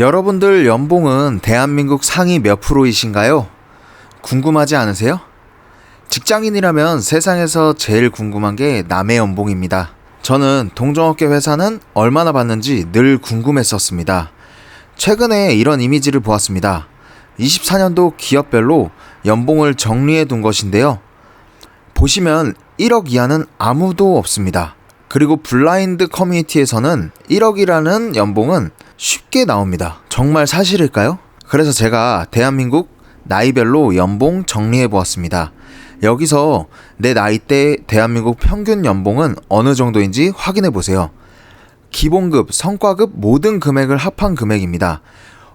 여러분들 연봉은 대한민국 상위 몇 프로이신가요? 궁금하지 않으세요? 직장인이라면 세상에서 제일 궁금한 게 남의 연봉입니다. 저는 동종업계 회사는 얼마나 받는지 늘 궁금했었습니다. 최근에 이런 이미지를 보았습니다. 24년도 기업별로 연봉을 정리해 둔 것인데요. 보시면 1억 이하는 아무도 없습니다. 그리고 블라인드 커뮤니티에서는 1억이라는 연봉은 쉽게 나옵니다. 정말 사실일까요? 그래서 제가 대한민국 나이별로 연봉 정리해 보았습니다. 여기서 내 나이대 대한민국 평균 연봉은 어느 정도인지 확인해 보세요. 기본급, 성과급 모든 금액을 합한 금액입니다.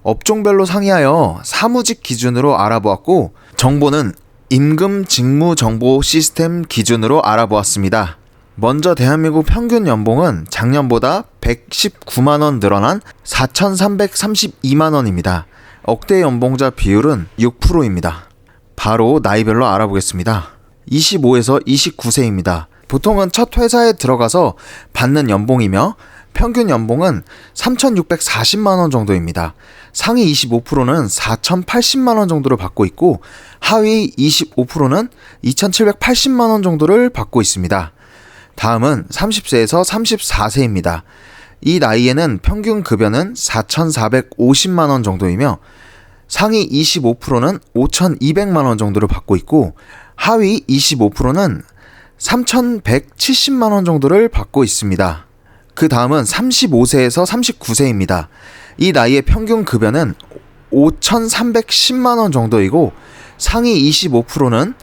업종별로 상이하여 사무직 기준으로 알아보았고 정보는 임금 직무 정보 시스템 기준으로 알아보았습니다. 먼저 대한민국 평균 연봉은 작년보다 119만 원 늘어난 4,332만 원입니다. 억대 연봉자 비율은 6%입니다. 바로 나이별로 알아보겠습니다. 25에서 29세입니다. 보통은 첫 회사에 들어가서 받는 연봉이며 평균 연봉은 3,640만 원 정도입니다. 상위 25%는 4,080만 원 정도를 받고 있고 하위 25%는 2,780만 원 정도를 받고 있습니다. 다음은 30세에서 34세입니다. 이 나이에는 평균 급여는 4,450만 원 정도이며 상위 25%는 5,200만 원 정도를 받고 있고 하위 25%는 3,170만 원 정도를 받고 있습니다. 그 다음은 35세에서 39세입니다. 이 나이의 평균 급여는 5,310만 원 정도이고 상위 25%는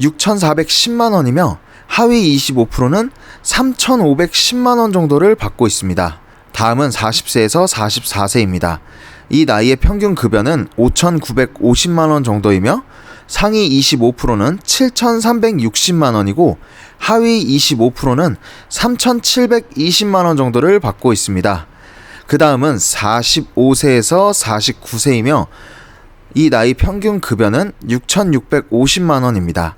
6,410만 원이며 하위 25%는 3,510만 원 정도를 받고 있습니다. 다음은 40세에서 44세입니다. 이 나이의 평균 급여는 5,950만 원 정도이며 상위 25%는 7,360만 원이고 하위 25%는 3,720만 원 정도를 받고 있습니다. 그 다음은 45세에서 49세이며 이 나이 평균 급여는 6,650만 원입니다.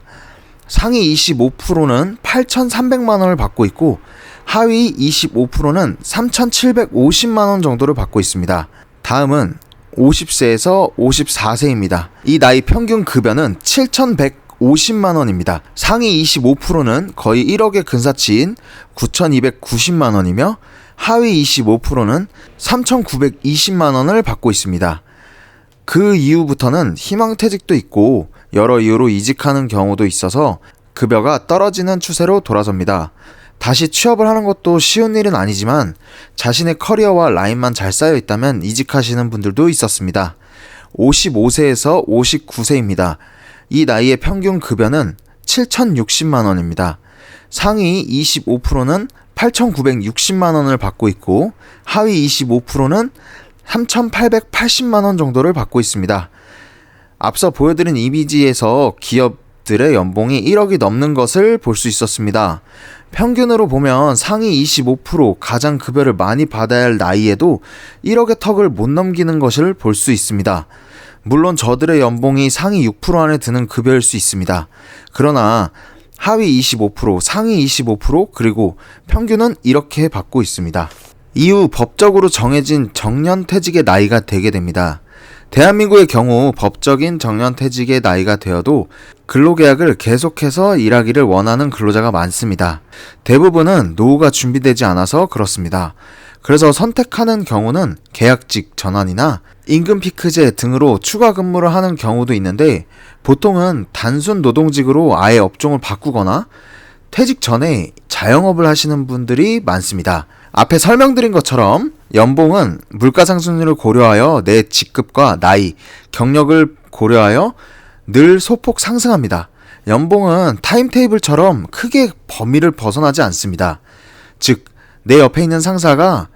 상위 25%는 8,300만 원을 받고 있고 하위 25%는 3,750만 원 정도를 받고 있습니다. 다음은 50세에서 54세입니다. 이 나이 평균 급여는 7,150만 원입니다. 상위 25%는 거의 1억의 근사치인 9,290만 원이며 하위 25%는 3,920만 원을 받고 있습니다. 그 이후부터는 희망퇴직도 있고 여러 이유로 이직하는 경우도 있어서 급여가 떨어지는 추세로 돌아섭니다. 다시 취업을 하는 것도 쉬운 일은 아니지만 자신의 커리어와 라인만 잘 쌓여 있다면 이직하시는 분들도 있었습니다. 55세에서 59세입니다. 이 나이의 평균 급여는 7,060만 원입니다. 상위 25%는 8,960만 원을 받고 있고 하위 25%는 3,880만 원 정도를 받고 있습니다. 앞서 보여드린 이미지에서 기업들의 연봉이 1억이 넘는 것을 볼 수 있었습니다. 평균으로 보면 상위 25% 가장 급여를 많이 받아야 할 나이에도 1억의 턱을 못 넘기는 것을 볼 수 있습니다. 물론 저들의 연봉이 상위 6% 안에 드는 급여일 수 있습니다. 그러나 하위 25%, 상위 25%, 그리고 평균은 이렇게 받고 있습니다. 이후 법적으로 정해진 정년퇴직의 나이가 되게 됩니다. 대한민국의 경우 법적인 정년퇴직의 나이가 되어도 근로계약을 계속해서 일하기를 원하는 근로자가 많습니다. 대부분은 노후가 준비되지 않아서 그렇습니다. 그래서 선택하는 경우는 계약직 전환이나 임금 피크제 등으로 추가 근무를 하는 경우도 있는데 보통은 단순 노동직으로 아예 업종을 바꾸거나 퇴직 전에 자영업을 하시는 분들이 많습니다. 앞에 설명드린 것처럼 연봉은 물가 상승률을 고려하여 내 직급과 나이, 경력을 고려하여 늘 소폭 상승합니다. 연봉은 타임테이블처럼 크게 범위를 벗어나지 않습니다. 즉, 내 옆에 있는 상사가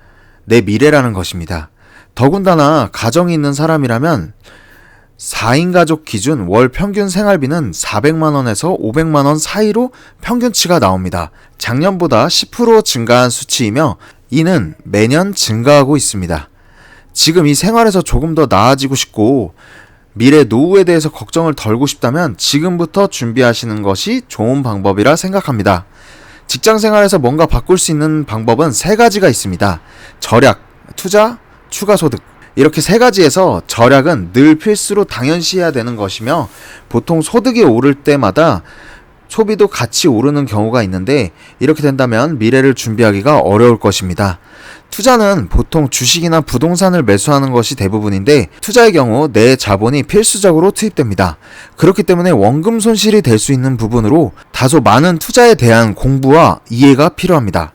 내 미래라는 것입니다. 더군다나 가정이 있는 사람이라면 4인 가족 기준 월 평균 생활비는 400만원에서 500만원 사이로 평균치가 나옵니다. 작년보다 10% 증가한 수치이며 이는 매년 증가하고 있습니다. 지금 이 생활에서 조금 더 나아지고 싶고 미래 노후에 대해서 걱정을 덜고 싶다면 지금부터 준비하시는 것이 좋은 방법이라 생각합니다. 직장 생활에서 뭔가 바꿀 수 있는 방법은 세 가지가 있습니다. 절약, 투자, 추가 소득. 이렇게 세 가지에서 절약은 늘 필수로 당연시해야 되는 것이며 보통 소득이 오를 때마다 소비도 같이 오르는 경우가 있는데 이렇게 된다면 미래를 준비하기가 어려울 것입니다. 투자는 보통 주식이나 부동산을 매수하는 것이 대부분인데 투자의 경우 내 자본이 필수적으로 투입됩니다. 그렇기 때문에 원금 손실이 될 수 있는 부분으로 다소 많은 투자에 대한 공부와 이해가 필요합니다.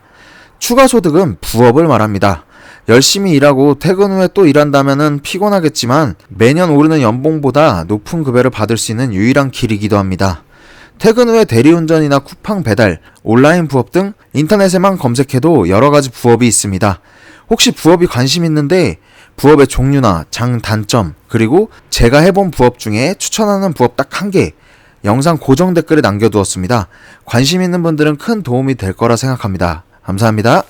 추가 소득은 부업을 말합니다. 열심히 일하고 퇴근 후에 또 일한다면 피곤하겠지만 매년 오르는 연봉보다 높은 급여를 받을 수 있는 유일한 길이기도 합니다. 퇴근 후에 대리운전이나 쿠팡 배달, 온라인 부업 등 인터넷에만 검색해도 여러 가지 부업이 있습니다. 혹시 부업이 관심 있는데 부업의 종류나 장 단점, 그리고 제가 해본 부업 중에 추천하는 부업 딱 한 개, 영상 고정 댓글에 남겨두었습니다. 관심 있는 분들은 큰 도움이 될 거라 생각합니다. 감사합니다.